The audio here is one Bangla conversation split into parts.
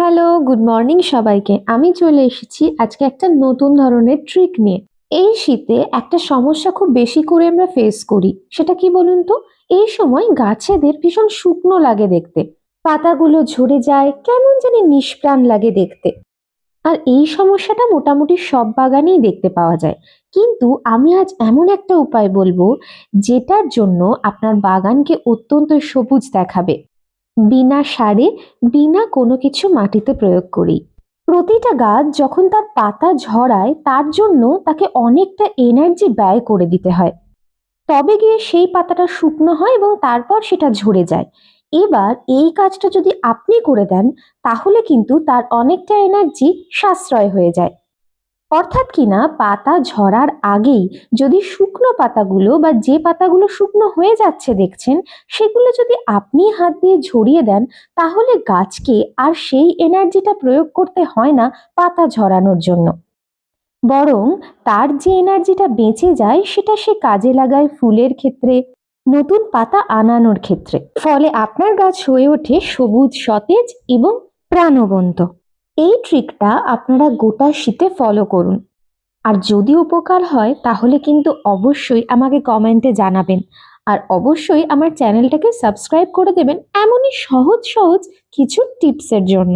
হ্যালো, গুড মর্নিং সবাইকে। আমি চলে এসেছি আজকে একটা নতুন ধরনের ট্রিক নিয়ে। এই শীতে একটা সমস্যা খুব বেশি করে আমরা ফেস করি। সেটা কি বলুন তো? এই সময় গাছেদের ভীষণ শুকনো লাগে দেখতে। পাতাগুলো ঝরে যায়, কেমন জানি নিষ্প্রাণ লাগে দেখতে। আর এই সমস্যাটা মোটামুটি সব বাগানেই দেখতে পাওয়া যায়। কিন্তু আমি আজ এমন একটা উপায় বলব, যেটার জন্য আপনার বাগানকে অত্যন্ত সবুজ দেখাবে। বিনা সারে, বিনা কোনো কিছু মাটিতে প্রয়োগ করি। প্রতিটা গাছ যখন তার পাতা ঝরায়, তার জন্য তাকে অনেকটা এনার্জি ব্যয় করে দিতে হয়। তবে গিয়ে সেই পাতাটা শুকনো হয় এবং তারপর সেটা ঝরে যায়। এবার এই কাজটা যদি আপনি করে দেন, তাহলে কিন্তু তার অনেকটা এনার্জি সাশ্রয় হয়ে যায়। অর্থাৎ কিনা পাতা ঝরার আগেই যদি শুকনো পাতাগুলো বা যে পাতাগুলো শুকনো হয়ে যাচ্ছে দেখছেন, সেগুলো যদি আপনি হাত দিয়ে ঝরিয়ে দেন, তাহলে গাছকে আর সেই এনার্জিটা প্রয়োগ করতে হয় না পাতা ঝরানোর জন্য। বরং তার যে এনার্জিটা বেঁচে যায়, সেটা সে কাজে লাগায় ফুলের ক্ষেত্রে, নতুন পাতা আনানোর ক্ষেত্রে। ফলে আপনার গাছ হয়ে ওঠে সবুজ, সতেজ এবং প্রাণবন্ত। এই ট্রিকটা আপনারা গোটা শীতে ফলো করুন। আর যদি উপকার হয়, তাহলে কিন্তু অবশ্যই আমাকে কমেন্টে জানাবেন। আর অবশ্যই আমার চ্যানেলটাকে সাবস্ক্রাইব করে দেবেন এমনই সহজ সহজ কিছু টিপসের জন্য।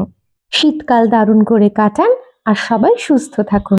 শীতকাল দারুণ করে কাটান, আর সবাই সুস্থ থাকুন।